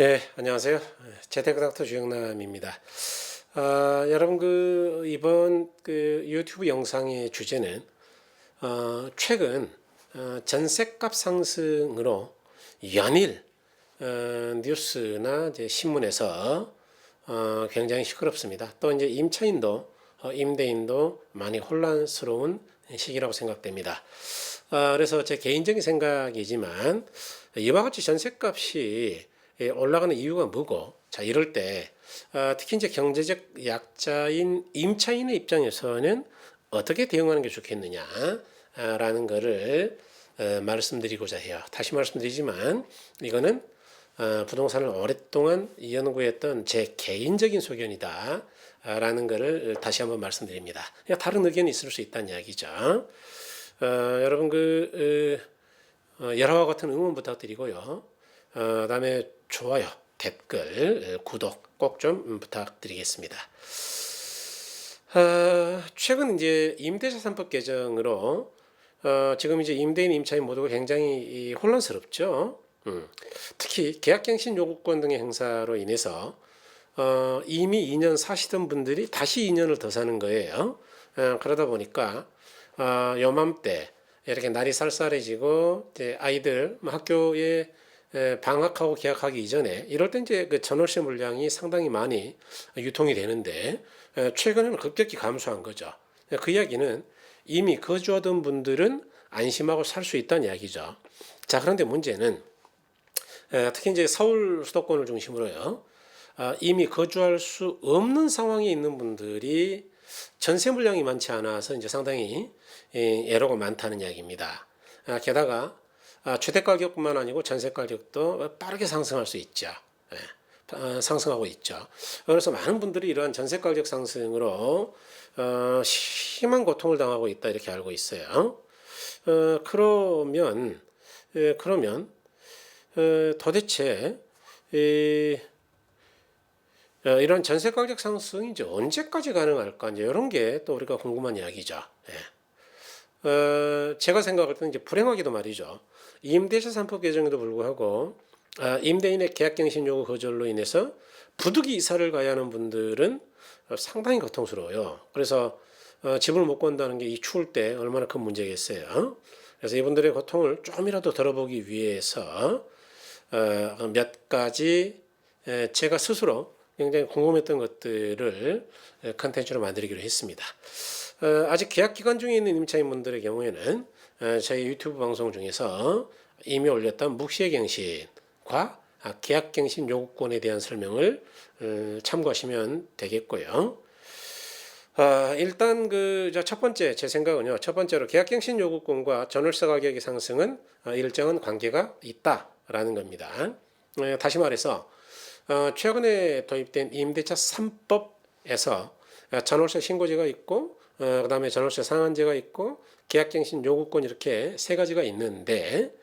예, 안녕하세요. 재테크닥터 주영남입니다. 아, 여러분 그 이번 그 유튜브 영상의 주제는 어, 최근 어, 전세값 상승으로 연일 어, 뉴스나 이제 신문에서 어, 굉장히 시끄럽습니다. 또 이제 임차인도 어, 임대인도 많이 혼란스러운 시기라고 생각됩니다. 아, 그래서 제 개인적인 생각이지만 이와 같이 전세값이 예, 올라가는 이유가 뭐고 자 이럴 때 아, 특히 이제 경제적 약자인 임차인의 입장에서는 어떻게 대응하는 게 좋겠느냐라는 거를 어, 말씀드리고자 해요. 다시 말씀드리지만 이거는 어, 부동산을 오랫동안 연구했던 제 개인적인 소견이다. 라는 것을 다시 한번 말씀드립니다. 다른 의견이 있을 수 있다는 이야기죠. 어, 여러분 그 어, 어, 여러와 같은 응원 부탁드리고요. 어, 다음에 좋아요, 댓글, 어, 구독 꼭 좀 부탁드리겠습니다. 어, 최근 이제 임대차산법 개정으로 어, 지금 이제 임대인, 임차인 모두가 굉장히 이 혼란스럽죠. 음, 특히 계약갱신 요구권 등의 행사로 인해서 어, 이미 2년 사시던 분들이 다시 2년을 더 사는 거예요. 어, 그러다 보니까 어, 요맘때 이렇게 날이 쌀쌀해지고 이제 아이들 뭐 학교에 에, 방학하고 개학하기 이전에 이럴 때 이제 그 전월세 물량이 상당히 많이 유통이 되는데 에, 최근에는 급격히 감소한 거죠. 그 이야기는 이미 거주하던 분들은 안심하고 살 수 있다는 이야기죠. 자 그런데 문제는 에, 특히 이제 서울 수도권을 중심으로요. 아, 이미 거주할 수 없는 상황에 있는 분들이 전세 물량이 많지 않아서 이제 상당히 예, 애로가 많다는 이야기입니다. 아, 게다가 아, 주택 가격뿐만 아니고 전세 가격도 빠르게 상승할 수 있죠. 예, 아, 상승하고 있죠. 그래서 많은 분들이 이러한 전세 가격 상승으로 어, 심한 고통을 당하고 있다 이렇게 알고 있어요. 어, 그러면 예, 그러면 어, 도대체 이 어, 이런 전세 가격 상승이 이제 언제까지 가능할까 이제 이런 게 또 우리가 궁금한 이야기죠. 예. 어, 제가 생각할 때는 이제 불행하기도 말이죠. 임대차 3법 개정에도 불구하고 아, 임대인의 계약갱신 요구 거절로 인해서 부득이 이사를 가야 하는 분들은 어, 상당히 고통스러워요. 그래서 어, 집을 못 구한다는 게 이 추울 때 얼마나 큰 문제겠어요. 그래서 이분들의 고통을 좀이라도 덜어보기 위해서 어, 몇 가지 에, 제가 스스로 굉장히 궁금했던 것들을 컨텐츠로 만들기로 했습니다. 어, 아직 계약 기간 중에 있는 임차인분들의 경우에는 어, 저희 유튜브 방송 중에서 이미 올렸던 묵시의갱신과 아, 계약갱신 요구권에 대한 설명을 어, 참고하시면 되겠고요. 아, 일단 그 첫 번째 제 생각은요. 첫 번째로 계약갱신 요구권과 전월세 가격의 상승은 어, 일정한 관계가 있다라는 겁니다. 어, 다시 말해서 어, 최근에 도입된 임대차 3법에서 전월세 신고제가 있고 어, 그다음에 전월세 상한제가 있고 계약갱신 요구권 이렇게 세 가지가 있는데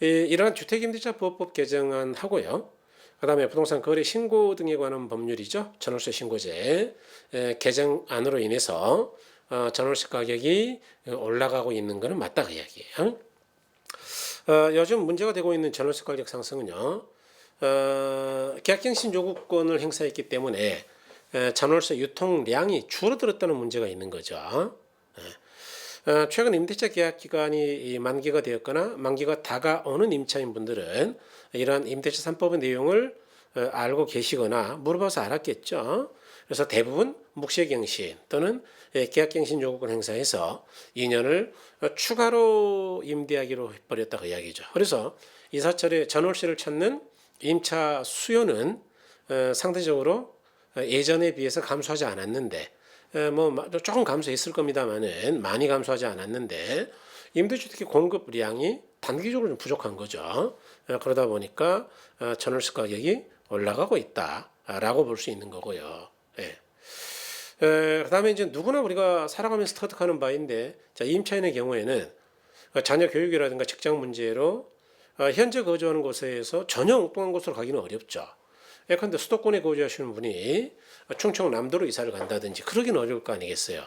이, 이러한 주택임대차보호법 개정안 하고요. 그다음에 부동산 거래 신고 등에 관한 법률이죠. 전월세 신고제 에, 개정안으로 인해서 어, 전월세 가격이 올라가고 있는 것은 맞다 그 이야기예요. 어, 요즘 문제가 되고 있는 전월세 가격 상승은요. 어, 계약갱신 요구권을 행사했기 때문에 에, 전월세 유통량이 줄어들었다는 문제가 있는 거죠. 최근 임대차 계약 기간이 이 만기가 되었거나 만기가 다가오는 임차인 분들은 이러한 임대차 3법의 내용을 어, 알고 계시거나 물어봐서 알았겠죠. 그래서 대부분 묵시갱신 또는 예, 계약갱신 요구권 행사해서 2년을 어, 추가로 임대하기로 해버렸다 그 이야기죠. 그래서 이사철에 전월세를 찾는 임차 수요는 어, 상대적으로 예전에 비해서 감소하지 않았는데 어, 뭐 조금 감소했을 겁니다만은 많이 감소하지 않았는데 임대주택의 공급량이 단기적으로 좀 부족한 거죠. 어, 그러다 보니까 전월세 가격이 올라가고 있다라고 볼 수 있는 거고요. 예. 그 다음에 이제 누구나 우리가 살아가면서 터득하는 바인데 자 임차인의 경우에는 자녀 교육이라든가 직장 문제로 어, 현재 거주하는 곳에서 전혀 엉뚱한 곳으로 가기는 어렵죠. 예컨대 수도권에 거주하시는 분이 충청 남도로 이사를 간다든지 그러기는 어려울 거 아니겠어요.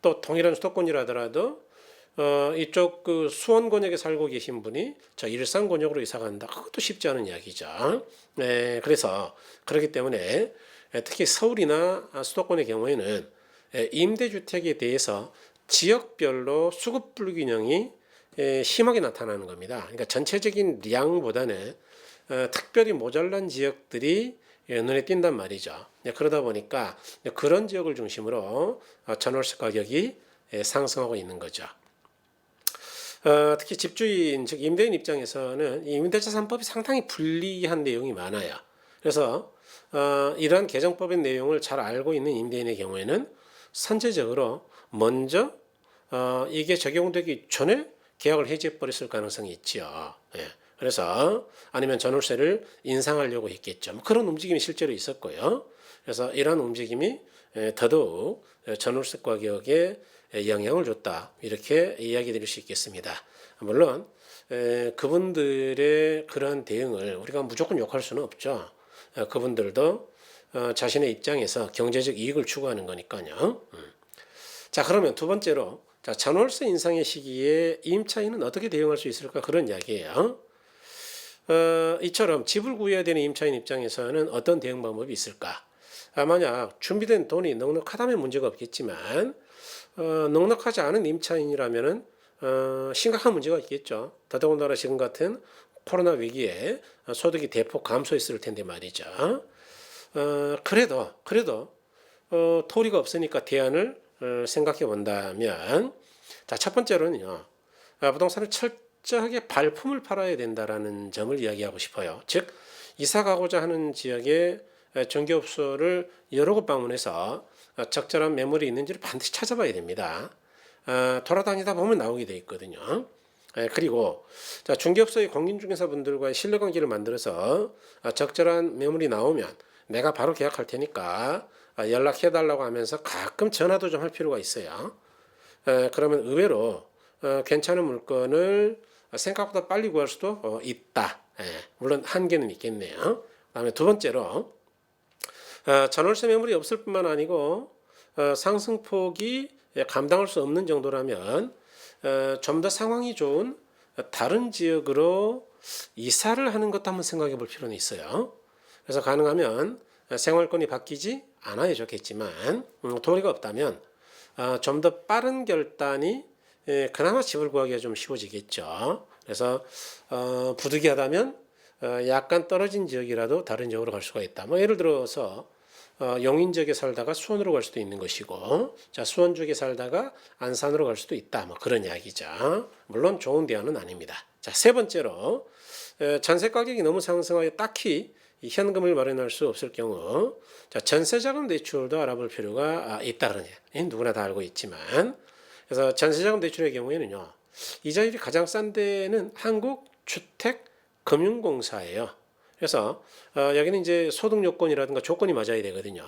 또 동일한 수도권이라더라도 어, 이쪽 그 수원 권역에 살고 계신 분이 저 일산 권역으로 이사 간다. 그것도 쉽지 않은 이야기죠. 네, 그래서 그렇기 때문에 에, 특히 서울이나 수도권의 경우에는 에, 임대주택에 대해서 지역별로 수급 불균형이 에, 심하게 나타나는 겁니다. 그러니까 전체적인 량보다는 어, 특별히 모자란 지역들이 예, 눈에 띈단 말이죠. 예, 그러다 보니까 그런 지역을 중심으로 어, 전월세 가격이 예, 상승하고 있는 거죠. 어, 특히 집주인 즉 임대인 입장에서는 이 임대차 3법이 상당히 불리한 내용이 많아요. 그래서 어, 이러한 개정법의 내용을 잘 알고 있는 임대인의 경우에는 선제적으로 먼저 어, 이게 적용되기 전에 계약을 해지해 버렸을 가능성이 있지요. 예. 그래서 아니면 전월세를 인상하려고 했겠죠. 뭐 그런 움직임이 실제로 있었고요. 그래서 이러한 움직임이 에, 더더욱 전월세 가격에 영향을 줬다 이렇게 이야기 드릴 수 있겠습니다. 물론 에, 그분들의 그러한 대응을 우리가 무조건 욕할 수는 없죠. 어, 그분들도 어, 자신의 입장에서 경제적 이익을 추구하는 거니까요. 음. 자 그러면 두 번째로 자 전월세 인상의 시기에 임차인은 어떻게 대응할 수 있을까 그런 이야기예요. 어, 이처럼 집을 구해야 되는 임차인 입장에서는 어떤 대응 방법이 있을까? 아, 만약 준비된 돈이 넉넉하다면 문제가 없겠지만 어, 넉넉하지 않은 임차인이라면은 어, 심각한 문제가 있겠죠. 더더군다나 지금 같은 코로나 위기에 소득이 대폭 감소했을 텐데 말이죠. 어, 그래도 그래도 어, 토리가 없으니까 대안을 어, 생각해 본다면 자 첫 번째로는요 아, 부동산을 철 저하게 발품을 팔아야 된다라는 점을 이야기하고 싶어요. 즉 이사 가고자 하는 지역에 전기업소를 여러 곳 방문해서 어, 적절한 매물이 있는지를 반드시 찾아봐야 됩니다. 어, 돌아다니다 보면 나오게 돼 있거든요. 예, 그리고 자, 중개업소의 공인중개사분들과의 신뢰관계를 만들어서 어, 적절한 매물이 나오면 내가 바로 계약할 테니까 어, 연락해달라고 하면서 가끔 전화도 좀 할 필요가 있어요. 에, 그러면 의외로 어, 괜찮은 물건을 생각보다 빨리 구할 수도 어, 있다. 예, 물론 한계는 있겠네요. 그다음에 두 번째로 어, 전월세 매물이 없을 뿐만 아니고 어, 상승폭이 감당할 수 없는 정도라면 어, 좀더 상황이 좋은 다른 지역으로 이사를 하는 것도 한번 생각해 볼 필요는 있어요. 그래서 가능하면 생활권이 바뀌지 않아야 좋겠지만 음, 도리가 없다면 어, 좀더 빠른 결단이 예, 그나마 집을 구하기가 좀 쉬워지겠죠. 그래서 어, 부득이하다면 어, 약간 떨어진 지역이라도 다른 지역으로 갈 수가 있다. 뭐 예를 들어서 어, 용인 지역에 살다가 수원으로 갈 수도 있는 것이고, 자 수원 쪽에 살다가 안산으로 갈 수도 있다. 뭐 그런 이야기죠. 물론 좋은 대안은 아닙니다. 자세 번째로 에, 전세 가격이 너무 상승하여 딱히 이 현금을 마련할 수 없을 경우, 자 전세자금 대출도 알아볼 필요가 아, 있다 그러냐. 누구나 다 알고 있지만, 그래서 전세자금 대출의 경우에는요, 이자율이 가장 싼 데는 한국 주택 금융공사예요. 그래서 어, 여기는 이제 소득 요건이라든가 조건이 맞아야 되거든요.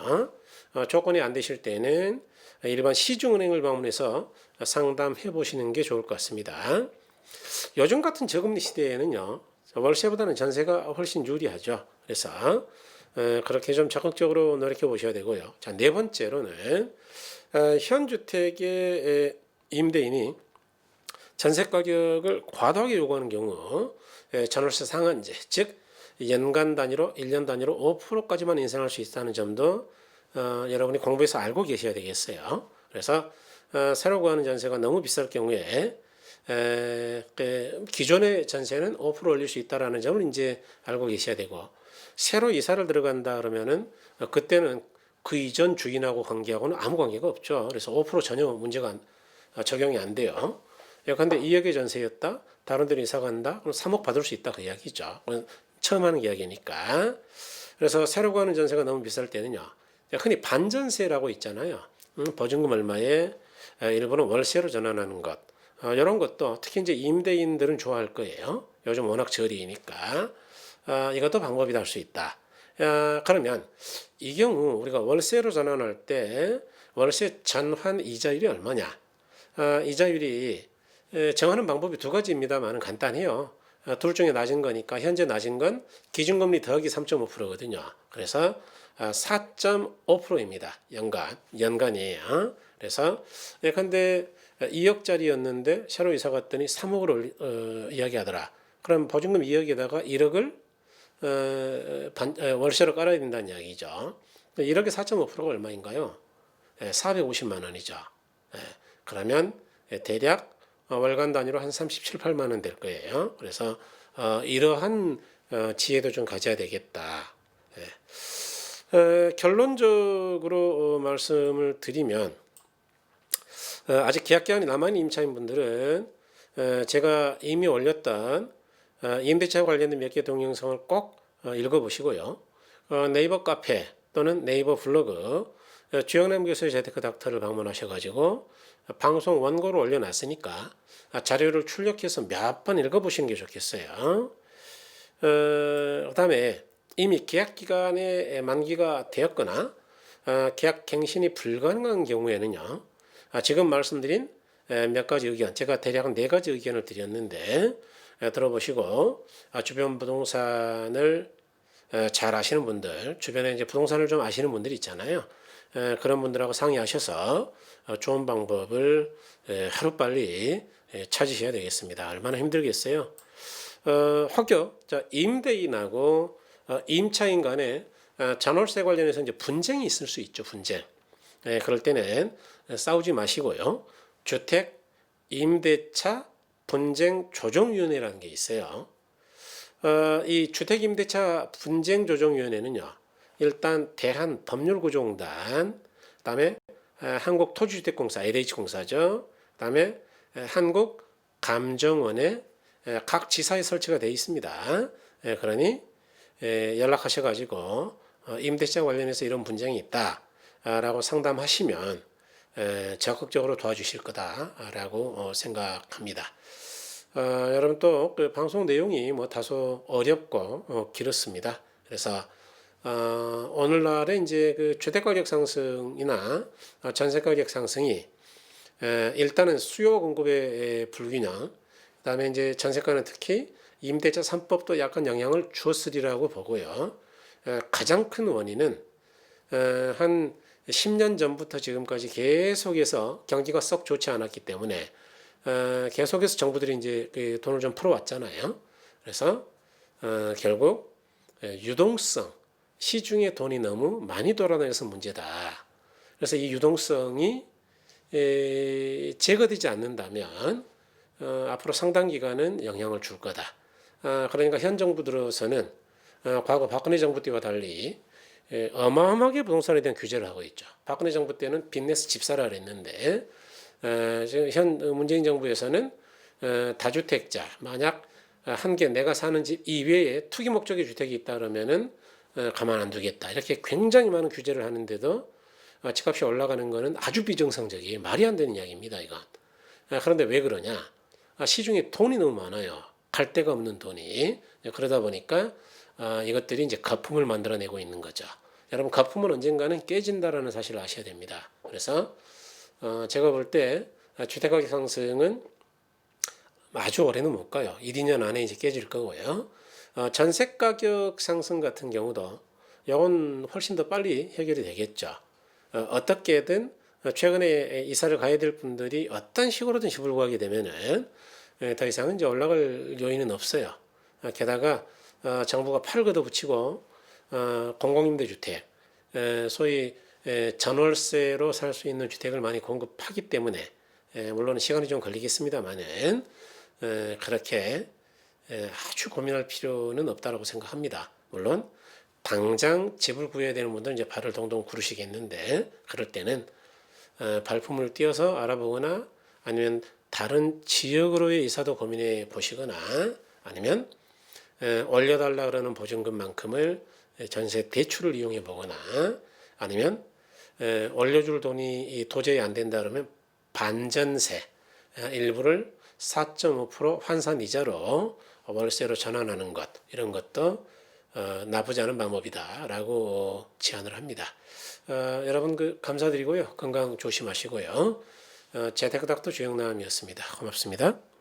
어, 조건이 안 되실 때는 일반 시중은행을 방문해서 상담해 보시는 게 좋을 것 같습니다. 요즘 같은 저금리 시대에는요, 월세보다는 전세가 훨씬 유리하죠. 그래서 어, 그렇게 좀 적극적으로 노력해 보셔야 되고요. 자, 네 번째로는 어, 현 주택의 임대인이 전세 가격을 과도하게 요구하는 경우 에, 전월세 상한제, 즉 연간 단위로 1년 단위로 5%까지만 인상할 수 있다는 점도 어, 여러분이 공부해서 알고 계셔야 되겠어요. 그래서 어, 새로 구하는 전세가 너무 비쌀 경우에 에, 그 기존의 전세는 5% 올릴 수 있다라는 점을 이제 알고 계셔야 되고 새로 이사를 들어간다 그러면은 어, 그때는 그 이전 주인하고 관계하고는 아무 관계가 없죠. 그래서 5% 전혀 문제가 안, 어, 적용이 안 돼요. 예컨대 2억의 전세였다. 다른 데로 이사 간다. 그럼 3억 받을 수 있다 그 이야기죠. 처음 하는 이야기니까. 그래서 새로 구하는 전세가 너무 비쌀 때는요. 흔히 반전세라고 있잖아요. 음, 보증금 얼마에 일부는 월세로 전환하는 것. 어, 이런 것도 특히 이제 임대인들은 좋아할 거예요. 요즘 워낙 저리니까. 어, 이것도 방법이 될 수 있다. 어, 그러면 이 경우 우리가 월세로 전환할 때 월세 전환 이자율이 얼마냐? 어, 이자율이 에, 정하는 방법이 두 가지입니다만 간단해요. 어, 둘 중에 낮은 거니까 현재 낮은 건 기준금리 더하기 3.5%거든요. 그래서 4.5%입니다. 연간 연간이에요. 그래서 예컨대 2억짜리였는데 새로 이사 갔더니 3억을 올리, 어, 이야기하더라. 그럼 보증금 2억에다가 1억을 어, 반, 어, 월세로 깔아야 된다는 이야기죠. 1억에 4.5%가 얼마인가요? 예, 450만 원이죠. 예, 그러면 예, 대략 어, 월간 단위로 한 37, 8만 원 될 거예요. 그래서 어, 이러한 어, 지혜도 좀 가져야 되겠다. 예. 어, 결론적으로 어, 말씀을 드리면 어, 아직 계약 기간이 남아있는 임차인 분들은 어, 제가 이미 올렸던 어, 임대차 관련된 몇 개 동영상을 꼭 어, 읽어보시고요. 어, 네이버 카페 또는 네이버 블로그 어, 주영남 교수의 재테크 닥터를 방문하셔가지고 어, 방송 원고를 올려놨으니까 아, 자료를 출력해서 몇 번 읽어보시는 게 좋겠어요. 어, 그 다음에 이미 계약 기간의 만기가 되었거나 어, 계약 갱신이 불가능한 경우에는요. 아, 지금 말씀드린 에, 몇 가지 의견, 제가 대략 네 가지 의견을 드렸는데 에, 들어보시고 아, 주변 부동산을 에, 잘 아시는 분들, 주변에 이제 부동산을 좀 아시는 분들이 있잖아요. 에, 그런 분들하고 상의하셔서 어, 좋은 방법을 에, 하루빨리 에, 찾으셔야 되겠습니다. 얼마나 힘들겠어요. 어, 혹여 자, 임대인하고 어, 임차인 간에 어, 잔월세 관련해서 이제 분쟁이 있을 수 있죠. 분쟁. 예, 그럴 때는 싸우지 마시고요. 주택 임대차 분쟁 조정위원회라는 게 있어요. 어, 이 주택 임대차 분쟁 조정위원회는요. 일단 대한 법률구조공단, 그다음에 에, 한국 토지주택공사 LH공사죠. 그다음에 에, 한국 감정원에 에, 각 지사에 설치가 되어 있습니다. 에, 그러니 에, 연락하셔가지고 어, 임대차 관련해서 이런 분쟁이 있다라고 상담하시면 에, 적극적으로 도와주실 거다라고 어, 생각합니다. 어, 여러분 또 그 방송 내용이 뭐 다소 어렵고 어, 길었습니다. 그래서 어, 오늘날에 이제 그 주택 가격 상승이나 어, 전세 가격 상승이 에, 일단은 수요 공급의 불균형, 그다음에 이제 전세가는 특히 임대차 3법도 약간 영향을 주었으리라고 보고요. 에, 가장 큰 원인은 에, 한 10년 전부터 지금까지 계속해서 경기가 썩 좋지 않았기 때문에 어, 계속해서 정부들이 이제 그 돈을 좀 풀어왔잖아요. 그래서 어, 결국 에, 유동성 시중에 돈이 너무 많이 돌아다녀서 문제다. 그래서 이 유동성이 에, 제거되지 않는다면 어, 앞으로 상당 기간은 영향을 줄 거다. 아, 그러니까 현 정부 들어서는 어, 과거 박근혜 정부 때와 달리 에, 어마어마하게 부동산에 대한 규제를 하고 있죠. 박근혜 정부 때는 빚내서 집 사라 그랬는데 어, 지금 현 문재인 정부에서는 어, 다주택자 만약 한 개 내가 사는 집 이외에 투기 목적의 주택이 있다 그러면은 어, 가만 안 두겠다 이렇게 굉장히 많은 규제를 하는데도 어, 집값이 올라가는 거는 아주 비정상적이에요. 말이 안 되는 이야기입니다. 이건. 아, 그런데 왜 그러냐? 아, 시중에 돈이 너무 많아요. 갈 데가 없는 돈이 그러다 보니까 아, 이것들이 이제 거품을 만들어내고 있는 거죠. 여러분 거품은 언젠가는 깨진다라는 사실을 아셔야 됩니다. 그래서 어, 제가 볼 때 주택가격 상승은 아주 오래는 못 가요. 1, 2년 안에 이제 깨질 거고요. 어, 전세 가격 상승 같은 경우도 이건 훨씬 더 빨리 해결이 되겠죠. 어, 어떻게든 최근에 이사를 가야 될 분들이 어떤 식으로든 집을 구하게 되면은 에, 더 이상은 이제 올라갈 요인은 없어요. 어, 게다가 어, 정부가 팔 걷어붙이고 어, 공공임대주택, 에, 소위 에, 전월세로 살 수 있는 주택을 많이 공급하기 때문에 에, 물론 시간이 좀 걸리겠습니다만은 에, 그렇게 에, 아주 고민할 필요는 없다라고 생각합니다. 물론 당장 집을 구해야 되는 분들은 이제 발을 동동 구르시겠는데 그럴 때는 어, 발품을 띄어서 알아보거나 아니면 다른 지역으로의 이사도 고민해 보시거나 아니면 에, 올려달라 그러는 보증금만큼을 전세 대출을 이용해 보거나 아니면 에, 올려줄 돈이 이 도저히 안 된다 그러면 반전세 에, 일부를 4.5% 환산 이자로 월세로 전환하는 것 이런 것도 어, 나쁘지 않은 방법이다라고 제안을 합니다. 어, 여러분 그 감사드리고요 건강 조심하시고요 어, 재테크닥터 주영남이었습니다. 고맙습니다.